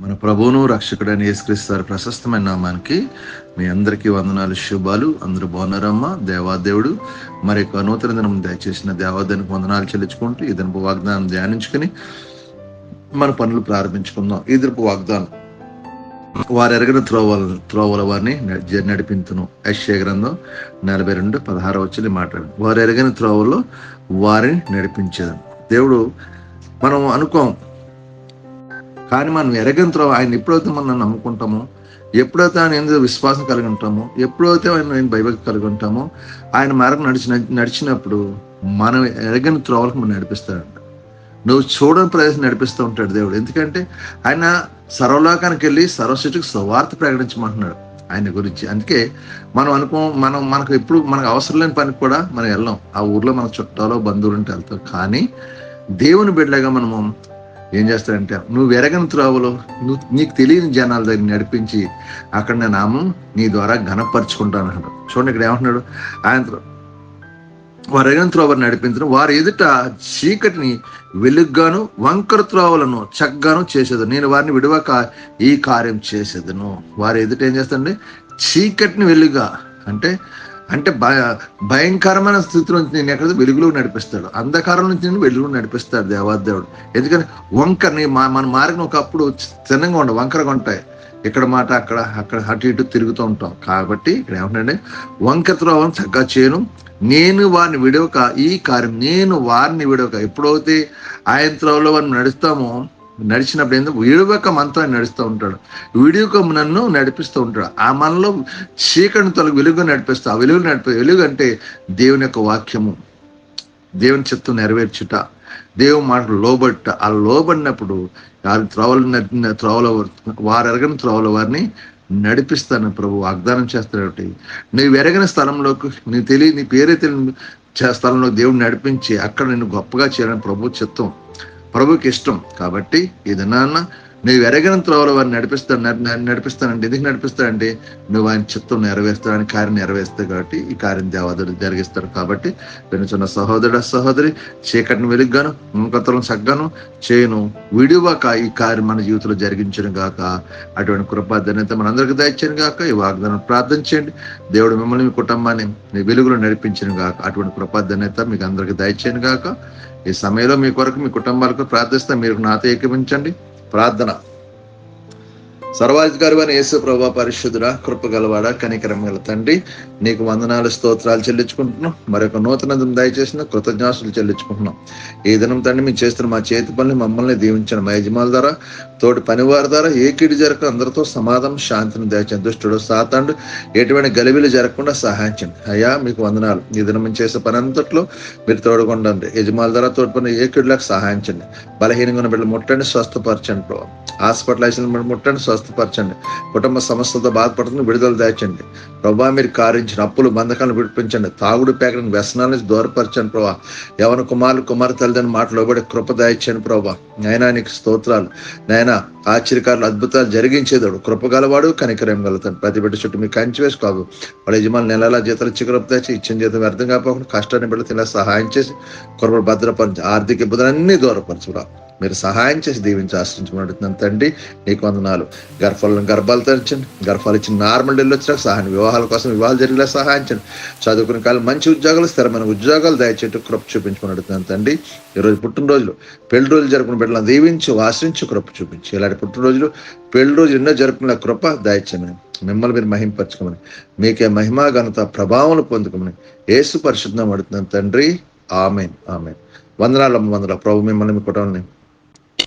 మన ప్రభువును రక్షకుడైన యేసుక్రీస్తు ప్రశస్తమైన నామానికి మీ అందరికీ వందనాలు శుభాలు. అందరూ బాగున్నారమ్మా? దేవాదేవుడు మరి యొక్క నూతన దినం దయచేసిన దేవాదేవునికి వందనాలు చెల్లించుకుంటూ ఈ దినపు వాగ్దానం ధ్యానించుకుని మన పనులు ప్రారంభించుకుందాం. ఈ దినపు వాగ్దానం. వారు ఎరగిన త్రోవల త్రోవల వారిని నడిపింతును. నడిపించును యశ్య గ్రంథం నలభై రెండు పదహారు వచ్చి మాట్లాడు వారు ఎరగిన త్రోవలో వారిని నడిపించేది దేవుడు మనం అనుకోం కానీ మనం ఎరగంతో ఆయన ఎప్పుడైతే మనం నమ్ముకుంటామో ఎప్పుడైతే ఆయన ఎందుకు విశ్వాసం కలిగి ఉంటామో ఎప్పుడైతే ఆయన నేను భయభక్తి కలిగి ఉంటామో ఆయన మార్గం నడిచిన నడిచినప్పుడు మనం ఎరగని త్రోవలకు మనం నడిపిస్తాడంట. నువ్వు చూడని ప్రదేశం నడిపిస్తూ ఉంటాడు దేవుడు. ఎందుకంటే ఆయన సర్వలోకానికి వెళ్ళి సర్వశిటికి స్వార్థ ప్రకటించమంటున్నాడు ఆయన గురించి. అందుకే మనం అనుకో మనం మనకు ఎప్పుడు మనకు అవసరం లేని పనికి కూడా మనం వెళ్ళాం. ఆ ఊర్లో మన చుట్టాలో బంధువులు ఉంటే వెళ్తాం. కానీ దేవుని బిడ్డగా మనము ఏం చేస్తాడంటే నువ్వు ఎరగని త్రోవలో నువ్వు నీకు తెలియని జనాల దగ్గర నడిపించి అక్కడ నా నామం నీ ద్వారా ఘనపరుచుకుంటాను అంటాడు చూడండి ఇక్కడ ఏమంటున్నాడు? ఆయన త్రో- వారు ఎరగని త్రోవను నడిపించడం వారు ఎదుట చీకటిని వెలుగ్గాను వంకర త్రోవలను చక్కగాను చేసేది. నేను వారిని విడవక ఈ కార్యం చేసేదను. వారు ఎదుట ఏం చేస్తాడంటే చీకటిని వెలుగా. అంటే అంటే భయ భయంకరమైన స్థితిలో నుంచి నేను ఎక్కడ వెలుగులో నడిపిస్తాడు అంధకారం నుంచి నేను వెలుగులో నడిపిస్తాడు దేవాదేవుడు ఎందుకని? వంకరని మా మన మార్గం ఒకప్పుడు చిన్నగా ఉండవు వంకరగా ఉంటాయి. ఇక్కడ మాట అక్కడ అక్కడ అటు ఇటు తిరుగుతూ ఉంటాం. కాబట్టి ఇక్కడ ఏమంటే వంకర త్రోవం చక్కగా చేయను. నేను వారిని విడవక ఈ కార్యం నేను వారిని విడవక ఎప్పుడైతే ఆయన త్రోవలో వారిని నడుస్తామో నడిచినప్పుడు ఎందుకు విడవక మనతో ఆయన నడుస్తూ ఉంటాడు. విడియక నన్ను నడిపిస్తూ ఉంటాడు. ఆ మనలో చీకటిని తొలగి వెలుగు నడిపిస్తా ఆ వెలుగు నడిపి వెలుగు అంటే దేవుని యొక్క వాక్యము. దేవుని చిత్తం నెరవేర్చుట దేవుని మాటలు లోబట్ట ఆ లోబడినప్పుడు వారి త్రోవలు త్రోవల వారు ఎరగని త్రోవల వారిని నడిపిస్తాను ప్రభు వాగ్దానం చేస్తాడు నువ్వు ఎరగని స్థలంలోకి నీ తెలియ నీ పేరే తెలియని స్థలంలో దేవుడు నడిపించి అక్కడ నిన్ను గొప్పగా చేయాలని ప్రభు చిత్తం ప్రభుకి ఇష్టం. కాబట్టి ఈ నాన్న నువ్వు ఎరగని త్రోవలో వారిని నడిపిస్తాడు నడిపిస్తానండి. నడిపిస్తానంటే ఎందుకు నడిపిస్తాడంటే నువ్వు ఆయన చిత్తం నెరవేరుస్తాడని కార్యం నెరవేరుస్తావు కాబట్టి ఈ కార్యం దేవాదుడు జరిగిస్తాడు కాబట్టి వినుచున్న సహోదరుడు సహోదరి చీకటిని వెలుగ్గాను ముంకతలను సగ్గాను చేయను విడివాక ఈ కార్యం మన జీవితంలో జరిగించను గాక. అటువంటి కృపాధన్యత మనందరికీ దయచేయను గాక. ఈ వాగ్దానం ప్రార్థన చేయండి. దేవుడు మిమ్మల్ని మీ కుటుంబాన్ని మీ వెలుగులో నడిపించను గాక. అటువంటి కృపాధన్యత మీకు అందరికీ దయచేయను గాక. ఈ సమయంలో మీ కొరకు మీ కుటుంబాలకు ప్రార్థిస్తే. మీరు నాతో ఏకీపించండి ప్రార్థన. సర్వాధికారి అని యేసు ప్రభా పరిశుద్ధుడ కృప గలవాడ కనికరం గల తండ్రి నీకు వందనాలు స్తోత్రాలు చెల్లించుకుంటున్నాం. మరొక నూతన దయచేసిన కృతజ్ఞాసులు చెల్లించుకుంటున్నాం. ఈ దినం తండ్రి మీ చేస్తున్న మా చేతి పనులు మమ్మల్ని దీవించిన మా యజమాల ద్వారా తోటి పనివారి ద్వారా ఏ జరగ జరగక అందరితో సమాధానం శాంతిని దయచండి దుష్టుడు సాతాండు ఎటువంటి గలిబిలు జరగకుండా సహాయం చేయండి. అయ్యా మీకు వందనాలు. ఈ దినం చేసే పని అంతట్లో మీరు తోడుకొండండి యజమాని ద్వారా తోడు పని ఏ కిడిలకు బలహీనంగా ఉన్న బిడ్డలు ముట్టండి స్వస్థపరచండి ప్రభావ హాస్పిటల్ వేసిన ముట్టండి స్వస్థపరచండి. కుటుంబ సమస్యలతో బాధపడుతున్న విడుదల దాచండి ప్రభా మీరు కారించిన అప్పులు బంధకాలను విడిపించండి. తాగుడు పేకలను వ్యసనాల నుంచి దూరపరచండి ప్రభా. యవన కుమారులు కుమార్ తల్లిదండ్రుల మాటలు కృప దాయించండి ప్రభా. నైనా నీకు స్తోత్రాలు. నైనా ఆశ్చర్యకారులు అద్భుతాలు జరిగించేదాడు. కృపగలవాడు కనికరం గలుగుతాడు ప్రతి బిడ్డ చుట్టూ మీకు కంచి వేసుకోవు వాళ్ళ యజమాని నెలలా జీతాలు చిగురపు తెచ్చి ఇచ్చిన జీతం వ్యర్థం కాకుండా కష్టాన్ని బిడ్డ తిన సహాయం చేసి కృప భద్రపరిచి ఆర్థిక ఇబ్బందులన్నీ దూరపరచురా. మీరు సహాయం చేసి దీవించి ఆశ్రయించమడుతున్నాను తండ్రి నీకు వందనాలు. గర్భాలను గర్భాలు తెరచండి గర్భాలు ఇచ్చిన నార్మల్ డెల్లు వచ్చినా సహాయం వివాహాల కోసం వివాహాలు జరిగేలా సహాయించండి చదువుకునే కాలం మంచి ఉద్యోగాలు స్థిరమైన ఉద్యోగాలు దయచేట్టు కృప చూపించమని అడుగుతున్నాను తండ్రి. ఈరోజు పుట్టినరోజులు పెళ్ళి రోజులు జరుపుకున్న బిడ్డలను దీవించి వాసించి కృప చూపించి ఇలాంటి పుట్టినరోజులు పెళ్ళి రోజు ఎన్నో జరుపుకున్న కృప దయచేయమని మిమ్మల్ని మీరు మహింపరచుకోమని మీకే మహిమా ఘనత ప్రభావం పొందుకోమని ఏసు పరిశుద్ధం అడుగుతున్నాను తండ్రి. Amen amen. వందనాలు వందల ప్రభు మిమ్మల్ని మీ కుటుంబాన్ని